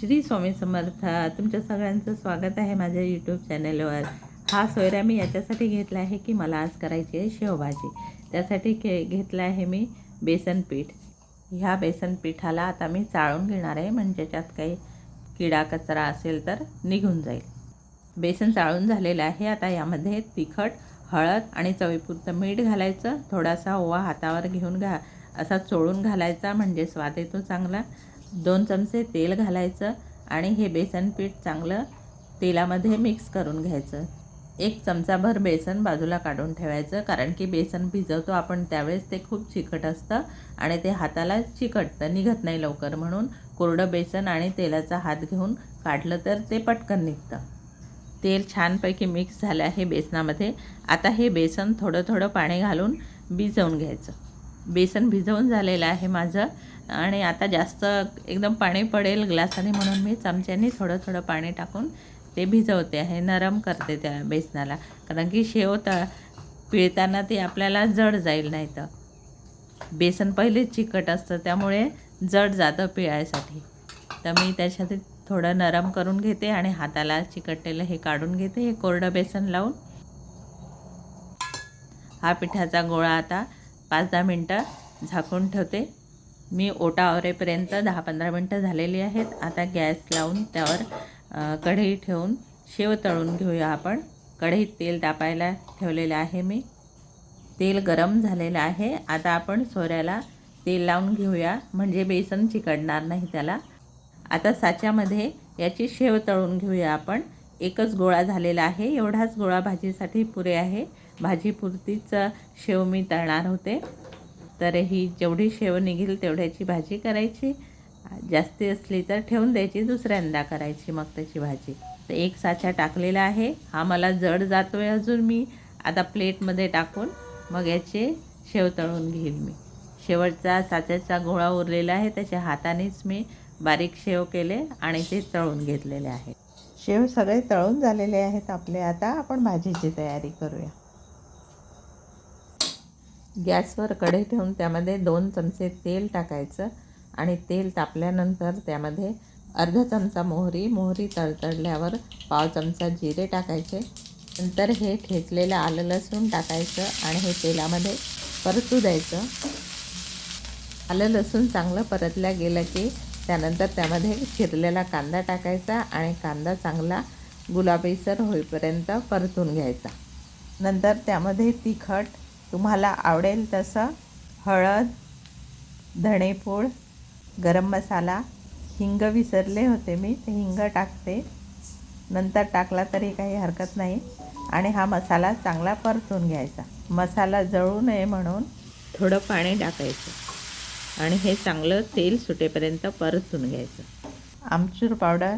श्री स्वामी समर्थ तुमच्या सगळ्यांचं स्वागत आहे माझ्या यूट्यूब चॅनलवर हा सोयरा मी याच्यासाठी घेतला आहे की मला आज करायची आहे शेवभाजी. त्यासाठी के घेतलं आहे मी बेसन पीठ. ह्या बेसन पिठाला आता मी चाळून घेणार आहे म्हणजे त्यात काही किडा कचरा असेल तर निघून जाईल. बेसन चाळून झालेलं आहे आता यामध्ये तिखट हळद आणि चवीपुरतं मीठ घालायचं. थोडासा ओवा हातावर घेऊन घा असा चोळून घालायचा म्हणजे स्वाद येतो चांगला. दोन चमचे तेल घालायचं आणि हे बेसन पीठ चांगलं तेलामध्ये मिक्स करून घ्यायचं. एक चमचाभर बेसन बाजूला काढून ठेवायचं कारण की बेसन भिजवतो आपण त्यावेळेस ते खूप चिकट असतं आणि ते हाताला चिकटतं निघत नाही लवकर म्हणून कोरडं बेसन आणि तेलाचा हात घेऊन काढलं तर ते पटकन निघतं. तेल छानपैकी मिक्स झालं आहे बेसनामध्ये. आता हे बेसन थोडं थोडं पाणी घालून भिजवून घ्यायचं. बेसन भिजवून झालेलं आहे माझं. आणि आता जास्त एकदम पाणी पडेल ग्लासाने म्हणून मी चमच्याने थोडं थोडं पाणी टाकून ते भिजवते आहे नरम करते त्या बेसनाला. कारण की शेव त पिळताना ते आपल्याला जड जाईल नाही तर बेसन पहिलेच चिकट असतं त्यामुळे जड जातं पिळायसाठी. तर मी त्याच्यात थोडं नरम करून घेते आणि हाताला चिकटलेलं हे काढून घेते हे कोरडं बेसन लावून. हा पिठाचा गोळा आता पाच दहा मिनटं झाकून ठेवते. मी ओटा आवरेपर्यंत दहा पंधरा मिनटं झालेली आहेत. आता गॅस लावून त्यावर कढई ठेवून शेव तळून घेऊया आपण. कढईत तेल तापायला ठेवलेलं आहे मी. तेल गरम झालेलं आहे. आता आपण सोऱ्याला तेल लावून घेऊया. म्हणजे बेसन चिकटणार नाही त्याला. आता साच्यामध्ये याची शेव तळून घेऊया आपण. एकच गोळा झालेला आहे. एवढाच गोळा भाजीसाठी पुरे आहे. भाजीपुरतीच शेव मी तळणार होते. तर ही जेवढी शेव निघेल तेवढ्याची भाजी करायची. जास्ती असली तर ठेवून द्यायची दुसऱ्यांदा करायची मग त्याची भाजी. तर एक साचा टाकलेला आहे. हा मला जड जातो आहे अजून मी. आता प्लेटमध्ये टाकून मग याचे शेव तळून घेईल मी. शेवटचा साच्याचा गोळा उरलेला आहे. त्याच्या हातानेच मी बारीक शेव केले आणि ते तळून घेतलेले आहे. शेव सगळे तळून झालेले आहेत आपले. आता आपण भाजीची तयारी करूया. गॅसवर कढई ठेवून त्यामध्ये दोन चमचे तेल टाकायचं आणि तेल तापल्यानंतर त्यामध्ये अर्धा चमचा मोहरी मोहरी तळतळल्यावर पाव चमचा जिरे टाकायचे. नंतर हे ठेचलेलं आलं लसूण टाकायचं आणि हे तेलामध्ये परतू द्यायचं. आलं लसूण चांगलं परतल्या गेलं की त्यानंतर त्यामध्ये चिरलेला कांदा टाकायचा आणि कांदा चांगला गुलाबीसर होईपर्यंत परतून घ्यायचा. नंतर त्यामध्ये तिखट तुम्हाला आवडेल तसं हळद धणेपूड गरम मसाला हिंग विसरले होते मी ते हिंग टाकते. नंतर टाकला तरी काही हरकत नाही. आणि हा मसाला चांगला परतून घ्यायचा. मसाला जळू नये म्हणून थोडं पाणी टाकायचं. आणि हे चांगलं तेल सुटेपर्यंत परतून घ्यायचं. आमचूर पावडर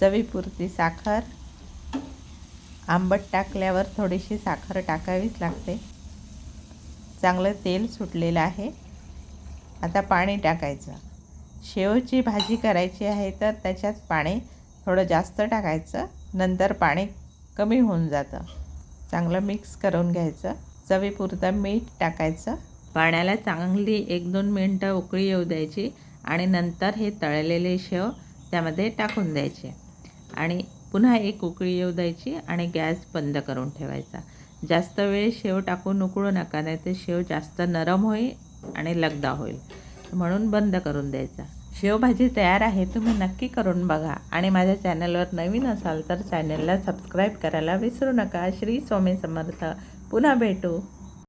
चवीपुरती साखर आंबट टाकल्यावर थोडीशी साखर टाकावीच लागते. चांगलं तेल सुटलेलं आहे. आता पाणी टाकायचं. शेवची भाजी करायची आहे तर त्याच्यात पाणी थोडं जास्त टाकायचं. नंतर पाणी कमी होऊन जातं. चांगलं मिक्स करून घ्यायचं. चवीपुरतं मीठ टाकायचं. पाण्याला चांगली एक दोन मिनटं उकळी येऊ द्यायची आणि नंतर हे तळलेले शेव त्यामध्ये टाकून द्यायचे. आणि पुन्हा एक उकळी येऊ द्यायची आणि गॅस बंद करून ठेवायचा. जास्त वेळ शेव टाकून उकळू नका नाही तर शेव जास्त नरम होईल आणि लगदा होईल. म्हणून बंद करून द्यायचा. शेवभाजी तयार आहे तुम्ही नक्की करून बघा. आणि माझ्या चॅनलवर नवीन असाल तर चॅनलला सबस्क्राईब करायला विसरू नका. श्री स्वामी समर्थ. पुन्हा भेटू.